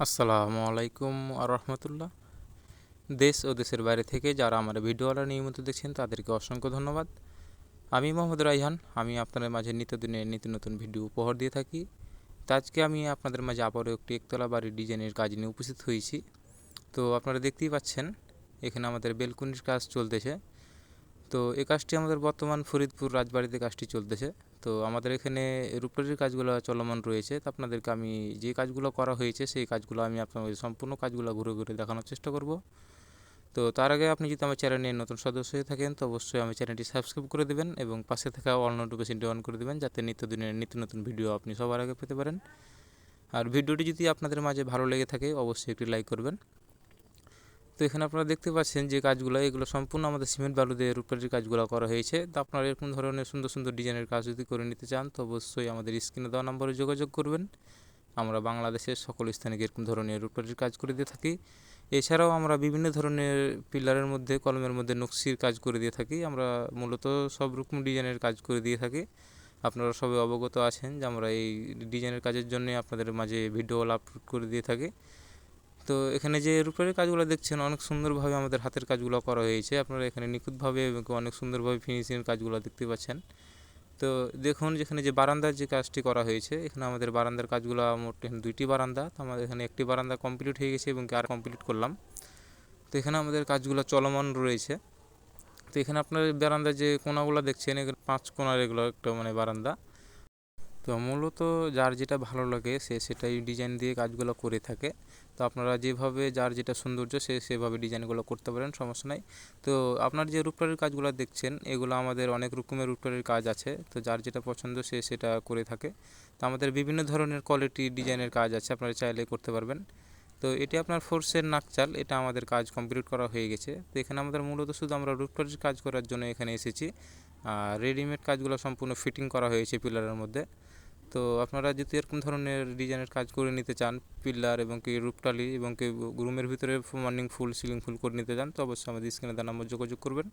আসসালামু আলাইকুম আর রহমতুল্লাহ। দেশ ও দেশের বাইরে থেকে যারা আমার ভিডিওওয়ালা নিয়মিত দেখছেন, তাদেরকে অসংখ্য ধন্যবাদ। আমি মোহাম্মদ রাইহান, আমি আপনাদের মাঝে নিত্যদিনের নিত্য নতুন ভিডিও উপহার দিয়ে থাকি। তো আজকে আমি আপনাদের মাঝে আবারও একটি একতলা বাড়ির ডিজাইনের কাজ নিয়ে উপস্থিত হয়েছি। তো আপনারা দেখতেই পাচ্ছেন, এখানে আমাদের বেলকুনির কাজ চলতেছে। তো এই কাজটি আমাদের বর্তমান ফরিদপুর রাজবাড়িতে কাজটি চলতেছে। তো আমাদের এখানে রূপটারির কাজগুলো চলমান রয়েছে। তো আপনাদেরকে আমি যে কাজগুলো করা হয়েছে, সেই কাজগুলো আমি আপনাদের সম্পূর্ণ কাজগুলো ঘুরে ঘুরে দেখানোর চেষ্টা করব। তো তার আগে আপনি যদি আমার চ্যানেলের নতুন সদস্য হয়ে থাকেন, তো অবশ্যই আমার চ্যানেলটি সাবস্ক্রাইব করে দেবেন এবং পাশে থাকা অল নোটিফিকেশনটি অন করে দেবেন, যাতে নিত্যদিনের নিত্য নতুন ভিডিও আপনি সবার আগে পেতে পারেন। আর ভিডিওটি যদি আপনাদের মাঝে ভালো লেগে থাকে, অবশ্যই একটি লাইক করবেন। এখানে আপনারা দেখতে পাচ্ছেন যে কাজগুলো, এগুলো সম্পূর্ণ আমাদের সিমেন্ট বালু দিয়ে রূপকাঠির কাজগুলো করা হয়েছে। তো আপনারা এরকম ধরনের সুন্দর সুন্দর ডিজাইনের কাজ যদি করে নিতে চান, তো অবশ্যই আমাদের স্ক্রিনে দেওয়া নম্বরে যোগাযোগ করবেন। আমরা বাংলাদেশের সকল স্থানে এরকম ধরনের রূপকাঠির কাজ করে দিয়ে থাকি। এছাড়াও আমরা বিভিন্ন ধরনের পিলারের মধ্যে, কলমের মধ্যে নকশির কাজ করে দিয়ে থাকি। আমরা মূলত সব রকম ডিজাইনের কাজ করে দিয়ে থাকি। আপনারা সবাই অবগত আছেন যে আমরা এই ডিজাইনের কাজের জন্য আপনাদের মাঝে ভিডিও আপলোড করে দিয়ে থাকি। তো এখানে যে রূপের কাজগুলো দেখছেন, অনেক সুন্দরভাবে আমাদের হাতের কাজগুলো করা হয়েছে। আপনারা এখানে নিখুঁতভাবে এবং অনেক সুন্দরভাবে ফিনিশিংয়ের কাজগুলো দেখতে পাচ্ছেন। তো দেখুন, যেখানে যে বারান্দার যে কাজটি করা হয়েছে, এখানে আমাদের বারান্দার কাজগুলো মোট এখানে দুইটি বারান্দা। তো আমাদের এখানে একটি বারান্দা কমপ্লিট হয়ে গেছে এবং আর কমপ্লিট করলাম। তো এখানে আমাদের কাজগুলো চলমান রয়েছে। তো এখানে আপনার বারান্দার যে কোনাগুলো দেখছেন পাঁচ কোনার এগুলো একটা মানে বারান্দা। তো মূলত যার যেটা ভালো লাগে সে সেটাই ডিজাইন দিয়ে কাজগুলো করে থাকে। তো আপনারা যেভাবে যার যেটা সৌন্দর্য সে সেভাবে ডিজাইনগুলো করতে পারেন, সমস্যা নাই। তো আপনার যে রূপটারির কাজগুলো দেখছেন, এগুলো আমাদের অনেক রকমের রূপটারির কাজ আছে। তো যার যেটা পছন্দ সে সেটা করে থাকে। তো আমাদের বিভিন্ন ধরনের কোয়ালিটি ডিজাইনের কাজ আছে, আপনারা চাইলে করতে পারবেন। তো এটি আপনার ফোর্সের নাকচাল, এটা আমাদের কাজ কমপ্লিট করা হয়ে গেছে। তো এখানে আমাদের মূলত শুধু আমরা রূপটারির কাজ করার জন্য এখানে এসেছি। আর রেডিমেড কাজগুলো সম্পূর্ণ ফিটিং করা হয়েছে পিলারের মধ্যে। তো আপনারা যদি এরকম ধরনের ডিজাইনের কাজ করে নিতে চান পিল্লার এবং কি রূপটালি এবং কি রুমের ভিতরে মর্নিং ফুল সিলিং ফুল করে নিতে চান, তো অবশ্যই আমাদের স্ক্রিনে দেওয়া নম্বর যোগাযোগ করবেন।